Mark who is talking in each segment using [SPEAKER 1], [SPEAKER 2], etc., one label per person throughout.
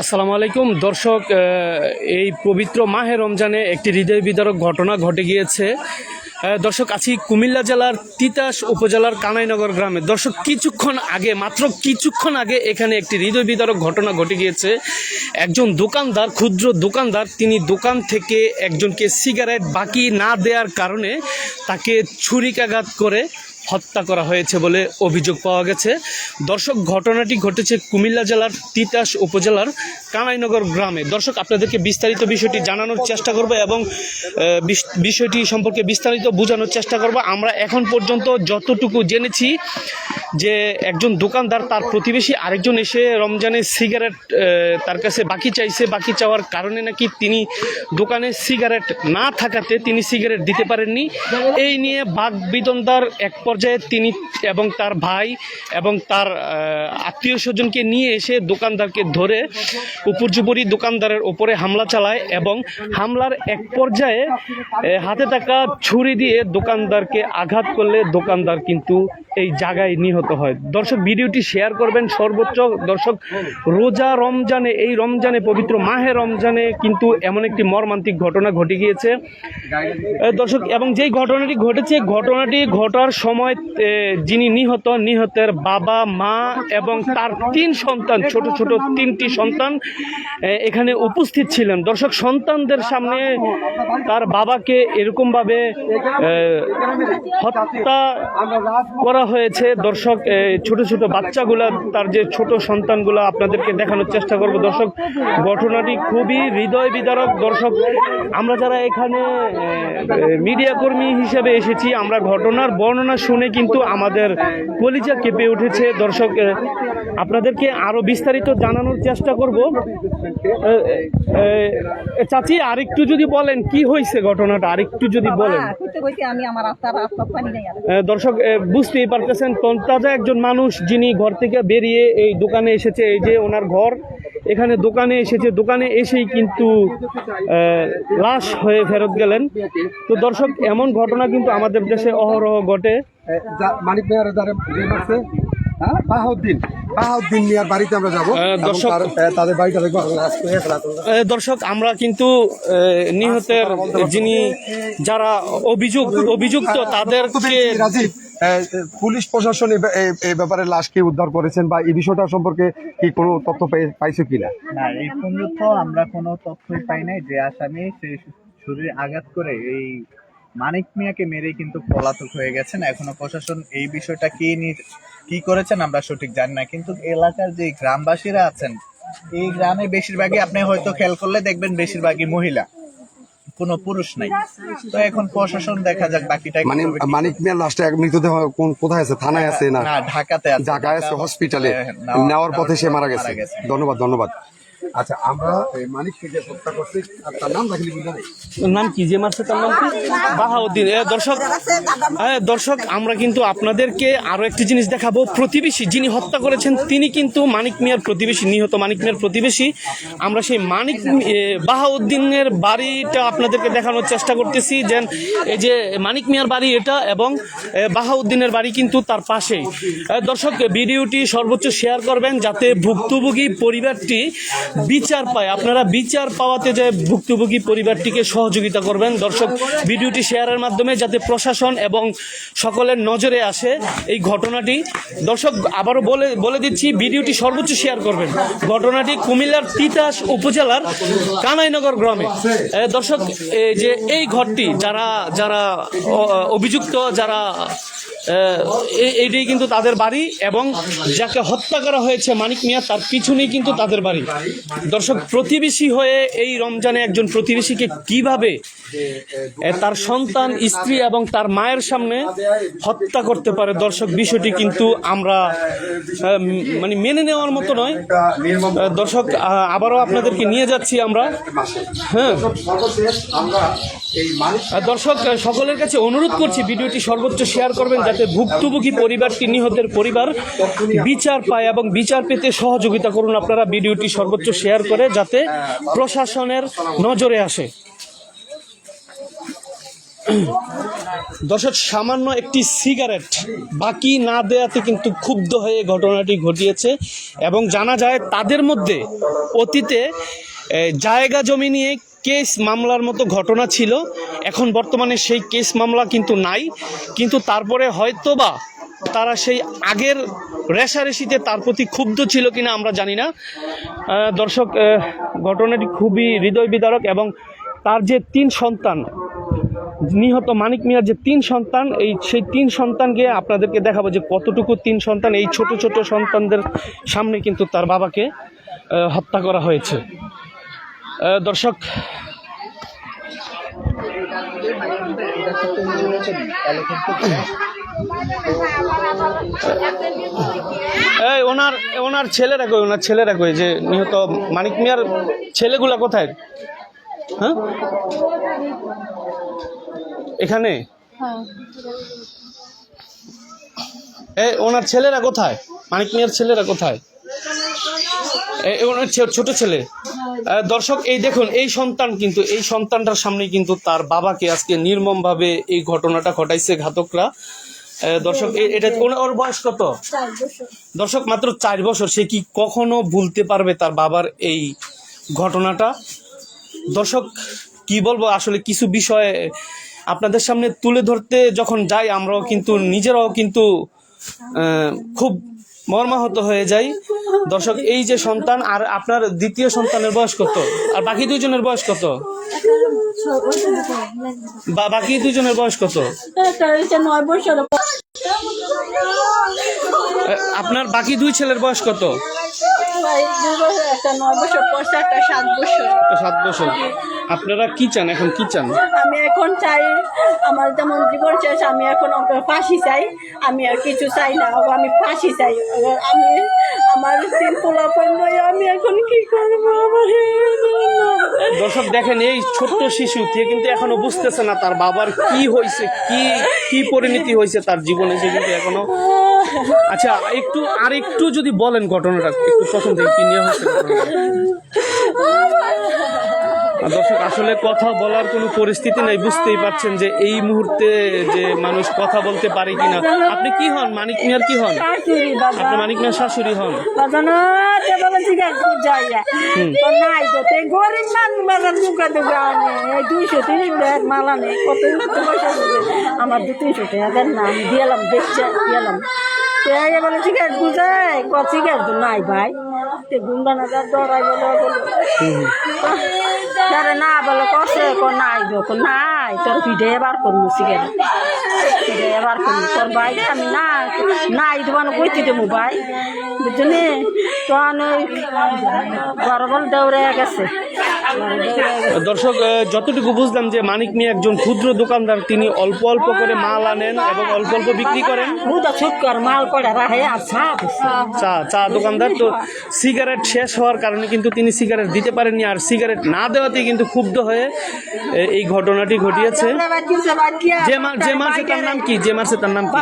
[SPEAKER 1] আসসালামু আলাইকুম। দর্শক এই পবিত্র মাহে রমজানে একটি হৃদয় বিদারক ঘটনা ঘটে গিয়েছে। দর্শক, আছি কুমিল্লা জেলার তিতাস উপজেলার কানাইনগর গ্রামে। দর্শক, কিছুক্ষণ আগে, মাত্র কিছুক্ষণ আগে এখানে একটি হৃদয় বিদারক ঘটনা ঘটে গিয়েছে। একজন দোকানদার, ক্ষুদ্র দোকানদার, তিনি দোকান থেকে একজনকে সিগারেট বাকি না দেওয়ার কারণে তাকে ছুরিকাঘাত করে হত্যা করা হয়েছে বলে অভিযোগ পাওয়া গেছে। দর্শক, ঘটনাটি ঘটেছে কুমিল্লা জেলার তিতাস উপজেলার কানাইনগর গ্রামে। দর্শক, আপনাদেরকে বিস্তারিত বিষয়টি জানানোর চেষ্টা করব এবং বিষয়টি সম্পর্কে বিস্তারিত বোঝানোর চেষ্টা করব। আমরা এখন পর্যন্ত যতটুকু জেনেছি যে একজন দোকানদার, তার প্রতিবেশী আরেকজন এসে রমজানে সিগারেট তার কাছে বাকি চাইছে, বাকি চাওয়ার কারণে নাকি তিনি দোকানে সিগারেট না থাকাতে তিনি সিগারেট দিতে পারেননি। এই নিয়ে বাঘ বিদন্দার এক পর্যায়ে তিনি এবং তার ভাই এবং তার আত্মীয় স্বজনকে নিয়ে এসে দোকানদারকে ধরে উপর্যুপরি দোকানদারের ওপরে হামলা চালায় এবং হামলার এক পর্যায়ে হাতে থাকা ছুরি দিয়ে দোকানদারকে আঘাত করলে দোকানদার কিন্তু এই জায়গায় নিহত হয়। দর্শক, ভিডিওটি শেয়ার করবেন সর্বোচ্চ। দর্শক, রোজা রমজানে, এই রমজানে পবিত্র মাহে রমজানে কিন্তু এমন একটি মর্মান্তিক ঘটনা ঘটে গিয়েছে। দর্শক, এবং যেই ঘটনাটি ঘটেছে, ঘটনাটি ঘটার সময় যিনি নিহত, নিহতের বাবা, মা এবং তার তিন সন্তান, ছোট ছোট তিনটি সন্তান এখানে উপস্থিত ছিলেন। দর্শক, সন্তানদের সামনে তার বাবাকে এরকমভাবে হত্যা করা হয়েছে। দর্শক এ, ছোট ছোট বাচ্চাগুলা তার যে ছোট সন্তানগুলো আপনাদেরকে দেখানোর চেষ্টা করব। দর্শক ঘটনাটি খুবই হৃদয় বিদারক। দর্শক আমরা যারা এখানে মিডিয়া কর্মী হিসেবে এসেছি আমরা ঘটনার বর্ণনা শুনে কিন্তু আমাদের কলিজা কেঁপে উঠেছে। দর্শক আপনাদেরকে আরও বিস্তারিত জানানোর চেষ্টা করব। চাচি আরেকটু যদি বলেন কি হয়েছে ঘটনাটা? আরেকটু যদি বলেন। দর্শক বুঝতেই পারতেছেন তন্তাজা একজন মানুষ যিনি ঘর থেকে বেরিয়ে এই দোকানে এসেছে এই যে ওনার ঘর। এখানে দোকানে এসেছে দোকানে এসেই কিন্তু লাশ হয়ে ফেরত গেলেন। তো দর্শক এমন ঘটনা কিন্তু আমাদের দেশে অহরহ ঘটে।
[SPEAKER 2] মানিক মেয়ার দ্বারা যে মারছে বাহাউদ্দিন। বাহাউদ্দিন বাড়িতে আমরা যাব।
[SPEAKER 1] দর্শক-
[SPEAKER 2] তাদের বাড়িটা দেখব।
[SPEAKER 1] আমরা কিন্তু নিহতের যিনি যারা অভিযুক্ত অভিযুক্ত তাদেরকে
[SPEAKER 2] এ, পুলিশ প্রশাসন এই ব্যাপারে লাশকে উদ্ধার করেছেন বা এই বিষয়টা সম্পর্কে কি কোনো তথ্য পাইছে কিনা?
[SPEAKER 3] না, এই পর্যন্ত আমরা কোনো তথ্যই পাই নাই যে আসামি সে শরীরে আঘাত করে এই মানিক মিয়াকে মেরে কিন্তু পলাতক হয়ে গেছেন। এখনও প্রশাসন এই বিষয়টা কি কি করেছেন আমরা সঠিক জানি না, কিন্তু এলাকার যে গ্রামবাসীরা আছেন, এই গ্রামে বেশিরভাগই আপনি হয়তো খেয়াল করলে দেখবেন বেশিরভাগই মহিলা। কোনো পুরুষ নাই। তো এখন প্রশাসন দেখা যাক বাকিটা
[SPEAKER 2] মানে মানিক মিয়ার লাশটা এক মৃতদেহ কোন কোথায় আছে? থানায় আছে না?
[SPEAKER 3] ঢাকাতে আছে।
[SPEAKER 2] ঢাকায় আছে হসপিটালে নেওয়ার পথে সে মারা গেছে। ধন্যবাদ ধন্যবাদ। আচ্ছা আমরা মানিককে যে হত্যা করছি, আর তার নাম রাখলি বুঝলেন
[SPEAKER 1] নাম কি যে মারছে, তার নাম কি? বাহাউদ্দিন। দর্শক দর্শক, আমরা কিন্তু আপনাদেরকে আরও একটি জিনিস দেখাবো। প্রতিবেশী যিনি হত্যা করেছেন, তিনি কিন্তু মানিক মিয়ার প্রতিবেশী, নিহত মানিক মিয়ার প্রতিবেশী। আমরা সেই মানিক বাহাউদ্দিনের বাড়িটা আপনাদেরকে দেখানোর চেষ্টা করতেছি। যে এই যে মানিক মিয়ার বাড়ি এটা এবং বাহাউদ্দিনের বাড়ি কিন্তু তার পাশেই। দর্শক, ভিডিওটি সর্বোচ্চ শেয়ার করবেন যাতে ভুক্তভোগী পরিবারটি বিচার পায়। আপনারা বিচার পাওয়াতে যে ভুক্তভোগী পরিবারটিকে সহযোগিতা করবেন। দর্শক, ভিডিওটি শেয়ারের মাধ্যমে যাতে প্রশাসন এবং সকলের নজরে আসে এই ঘটনাটি। দর্শক, আবারও বলে বলে দিচ্ছি, ভিডিওটি সর্বোচ্চ শেয়ার করবেন। ঘটনাটি কুমিল্লার তিতাস উপজেলার কানাইনগর গ্রামে। দর্শক যে এই ঘরটি, যারা যারা অভিযুক্ত, যারা এই- এইটাই কিন্তু তাদের বাড়ি এবং যাকে হত্যা করা হয়েছে মানিক মিয়া, তার পিছনেই কিন্তু তাদের বাড়ি। দর্শক, প্রতিবেশী হয়ে এই রমজানে একজন প্রতিবেশীকে কীভাবে তার সন্তান, স্ত্রী এবং তার মায়ের সামনে হত্যা করতে পারে? দর্শক, বিষয়টি কিন্তু আমরা মানে মেনে নেওয়ার মতো নয়। দর্শক আবারও আপনাদেরকে নিয়ে যাচ্ছি আমরা। হ্যাঁ। দর্শক সকলের কাছে অনুরোধ করছি, ভিডিওটি সর্বোচ্চ শেয়ার করবেন যাতে ভুক্তভোগী পরিবারটি নিহতের পরিবার বিচার পায় এবং বিচার পেতে সহযোগিতা করুন। আপনারা ভিডিওটি সর্বোচ্চ শেয়ার করে যাতে প্রশাসনের নজরে আসে। দর্শক, সামান্য একটি সিগারেট বাকি না দেয়াতে কিন্তু ক্ষুব্ধ হয়ে ঘটনাটি ঘটিয়েছে এবং জানা যায় তাদের মধ্যে অতীতে জায়গা জমি নিয়ে কেস মামলার মতো ঘটনা ছিল। এখন বর্তমানে সেই কেস মামলা কিন্তু নাই। কিন্তু তারপরে হয়তোবা তারা সেই আগের রেশারেশিতে তার প্রতি ক্ষুব্ধ ছিল কিনা আমরা জানি না। দর্শক ঘটনাটি খুবই হৃদয় বিদারক এবং তার যে তিন সন্তান, নিহত মানিক মিয়ার যে তিন সন্তান, এই সেই তিন সন্তানকে আপনাদেরকে দেখাবো যে কতটুকু তিন সন্তান, এই ছোট ছোট সন্তানদের সামনে কিন্তু তার বাবাকে হত্যা করা হয়েছে। দর্শক এই, ওনার ওনার ছেলেরা কই? ওনার ছেলেরা কই? যে নিহত মানিক মিয়ার ছেলেগুলা কোথায়? হ্যাঁ? এখানে? এই, ওনার ছেলেরা কোথায়? মানিক মিয়ার ছেলেরা কোথায়? ওনার ছোট ছেলে। দর্শক, এই দেখুন, এই সন্তান কিন্তু, এই সন্তানটার সামনে কিন্তু তার বাবাকে আজকে নির্মমভাবে এই ঘটনাটা ঘটাইছে ঘাতকরা। দর্শক এটা ওর- বয়স কত? দর্শক মাত্র চার বছর। সে কি কখনো ভুলতে পারবে তার বাবার এই ঘটনাটা? দর্শক কি বলব আসলে কিছু বিষয়ে আপনাদের সামনে তুলে ধরতে যখন যাই আমরাও কিন্তু নিজেরাও কিন্তু খুব মর্মাহত হয়ে যাই দর্শক এই যে সন্তান আর আপনার দ্বিতীয় সন্তানের বয়স কত? আর বাকি দুজনের বয়স কত? বা বাকি দুজনের বয়স কত? আপনার বাকি দুই ছেলের বয়স কত?
[SPEAKER 4] সাত বছর।
[SPEAKER 1] আপনারা কি চান? এখন কি চান?
[SPEAKER 4] আমি এখন চাই, আমার যেমন জীবন শেষ, আমি এখন ফাঁসি চাই। আমি আর কিছু চাই না আমি ফাঁসি চাই। আমি, আমার তিন পোলা নয়, আমি এখন কি করব? আমার
[SPEAKER 1] দর্শক দেখেন, এই ছোট্ট শিশু সে কিন্তু এখনও বুঝতেছে না তার বাবার কি হয়েছে কি কি পরিণতি হয়েছে তার জীবনে, সে কিন্তু এখনও আচ্ছা একটু আর একটু যদি বলেন ঘটনাটা, একটু প্রথম থেকে কি নিয়ে হয়েছে দর্শক আসলে কথা বলার কোনো পরিস্থিতি নাই বুঝতেই পারছেন যে এই মুহূর্তে যে মানুষ কথা বলতে পারে কিনা। আপনি কি হন? মানিক মিয়ার কি হন? আপনি মানিক মিয়ার শাশুড়ি হন?
[SPEAKER 4] দেবে আমার দু তিনশো টাকা দেখছে আগে বলে বুঝাই ক নাই ভাই। তে গুন্ডা না দরাই বলে যারে না বলে কষে ক নাই গো ক নাই তোর ভিডে এবার করব শিখে ভিডে এবার করব তোর ভাই আমি না নাই তোমার কইতে দেবো ভাই বুঝলি তখন ওই গরবল দৌড়ে গেছে।
[SPEAKER 1] দর্শক যতটুকু বুঝলাম যে মানিক মিয়া একজন ক্ষুদ্র দোকানদার তিনি অল্প অল্প করে মাল আনেন এবং অল্প অল্প বিক্রি করেন। চা চা দোকানদার তো সিগারেট শেষ হওয়ার কারণে কিন্তু তিনি সিগারেট দিতে পারেননি আর সিগারেট না দেওয়াতে কিন্তু ক্ষুব্ধ হয়ে এই ঘটনাটি ঘটিয়েছে। যে মা- যে মারছে তার নাম কি? যে মারছে তার নাম কি?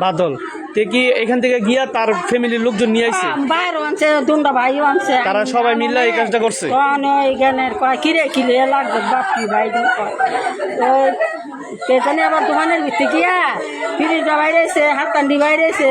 [SPEAKER 4] বাদল।
[SPEAKER 1] তে কি এখান থেকে গিয়া তার ফ্যামিলির লোকজন নিয়ে আইছে?
[SPEAKER 4] বাইরে আনছে দুন্ডা ভাই আনছে।
[SPEAKER 1] তারা সবাই মিলে এই কাজটা করছে?
[SPEAKER 4] কোন ওইখানে কয় কিরে কিরে লাগবে বাপি ভাই ওই সেখানে আবার দোকানের ভিত্তি গিয়া ফিরিজটা বাইরেছে বাইরে বাইরেছে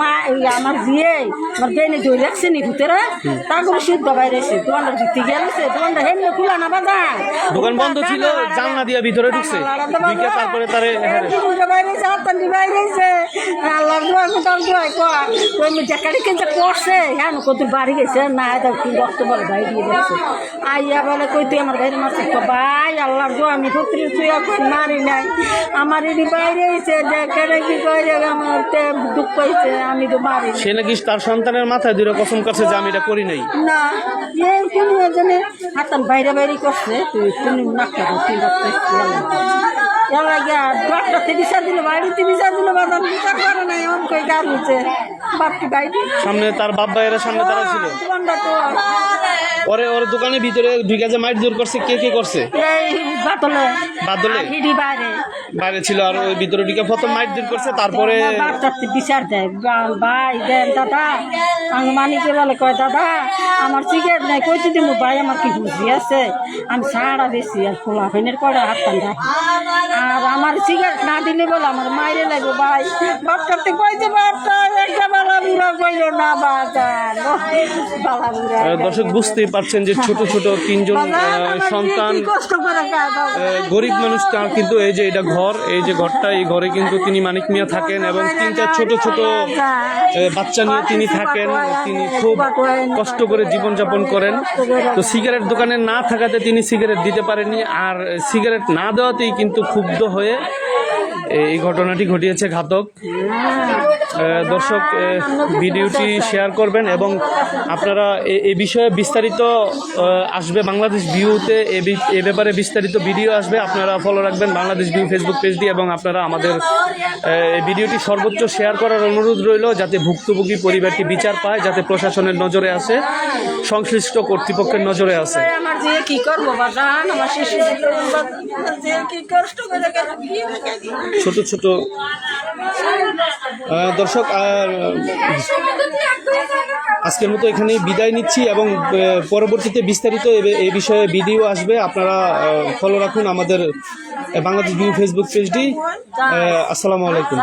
[SPEAKER 4] মা আমার দিয়ে আমার বেনে ধরে রাখছে নি ভিতরে তারপরে শুদ্ধ বাইরেছে দোকানের ভিত্তি গেছে দোকানটা হেমনে খোলা না বাদা
[SPEAKER 1] দোকান বন্ধ ছিল জানলা দিয়া ভিতরে ঢুকছে ঢুকে তারপরে তারে হ্যাঁ,
[SPEAKER 4] হাতকান্ডি বাইরেছে আল্লাহর দোয়া কোথাও দোয়া কয় তুমি জাকারি কেন করছে হ্যাঁ কত বাড়ি গেছে না এটা কি রক্ত বলে ভাই দিয়ে গেছে আইয়া বলে কই তুই আমার ভাইয়ের মাসে ভাই আল্লাহর দোয়া আমি তুই মারি নাই আমার এটি বাইরে এসে জাকারে কি করে আমার দুঃখ পাইছে আমি তো পারি।
[SPEAKER 1] সে নাকি তার সন্তানের মাথায় দুই কসম করছে যে আমি এটা করি নাই।
[SPEAKER 4] না যে কোনো জনে হাতান বাইরে বাইরে করছে নাকটা গিয়া ডক্টর বিচার দিল বাড়িতে বিচার দিল বাজার বিচার করে নাই এমন কই গার হচ্ছে
[SPEAKER 1] সামনে তার বাপ ভাইয়েরা সামনে তারা ছিল। পরে ওর দোকানের ভিতরে ঢুকে যে মাইট দূর করছে কে কে করছে?
[SPEAKER 4] বাতলে
[SPEAKER 1] বাদলে।
[SPEAKER 4] বাইরে।
[SPEAKER 1] বাইরে ছিল আর ওই ভিতরে ঢুকে প্রথম মাইট দূর করছে তারপরে
[SPEAKER 4] বিচার দেয়। ভাই দেন দাদা আমি মানিকে বলে কয় দাদা আমার সিগারেট নাই কইতে দিব ভাই আমার কি বুঝি আছে? আমি সারা বেশি আর খোলা ফেনের করে হাত টান আর আমার সিগারেট না দিলে বলে আমার মাইরে লাগবে ভাই। বাচ্চাতে কইতে বাচ্চা একটা
[SPEAKER 1] দর্শক বুঝতেই পারছেন যে ছোট ছোট তিনজন সন্তান গরিব মানুষ তার কিন্তু এই যে এটা ঘর এই যে ঘরটা এই ঘরে কিন্তু তিনি মানিক মিয়া থাকেন এবং তিনটা ছোট ছোট বাচ্চা নিয়ে তিনি থাকেন তিনি খুব কষ্ট করে জীবনযাপন করেন। তো সিগারেট দোকানে না থাকাতে তিনি সিগারেট দিতে পারেননি আর সিগারেট না দেওয়াতেই কিন্তু ক্ষুব্ধ হয়ে এই ঘটনাটি ঘটিয়েছে ঘাতক। আহ, দর্শক ভিডিওটি শেয়ার করবেন এবং আপনারা এ- বিষয়ে বিস্তারিত আসবে বাংলাদেশ ভিউতে এ ব্যাপারে বিস্তারিত ভিডিও আসবে আপনারা ফলো রাখবেন বাংলাদেশ ভিউ ফেসবুক পেজটি এবং আপনারা আমাদের ভিডিওটি সর্বোচ্চ শেয়ার করার অনুরোধ রইল যাতে ভুক্তভোগী পরিবারটি বিচার পায় যাতে প্রশাসনের নজরে আসে সংশ্লিষ্ট কর্তৃপক্ষের নজরে আসে
[SPEAKER 4] আমার যে কি করব বাজান আমার শিশু।
[SPEAKER 1] ছোট ছোট দর্শক আজকের মতো এখানেই বিদায় নিচ্ছি এবং পরবর্তীতে বিস্তারিত এ- বিষয়ে ভিডিও আসবে আপনারা ফলো রাখুন আমাদের বাংলাদেশ ভিউ ফেসবুক পেজটি আসসালামু আলাইকুম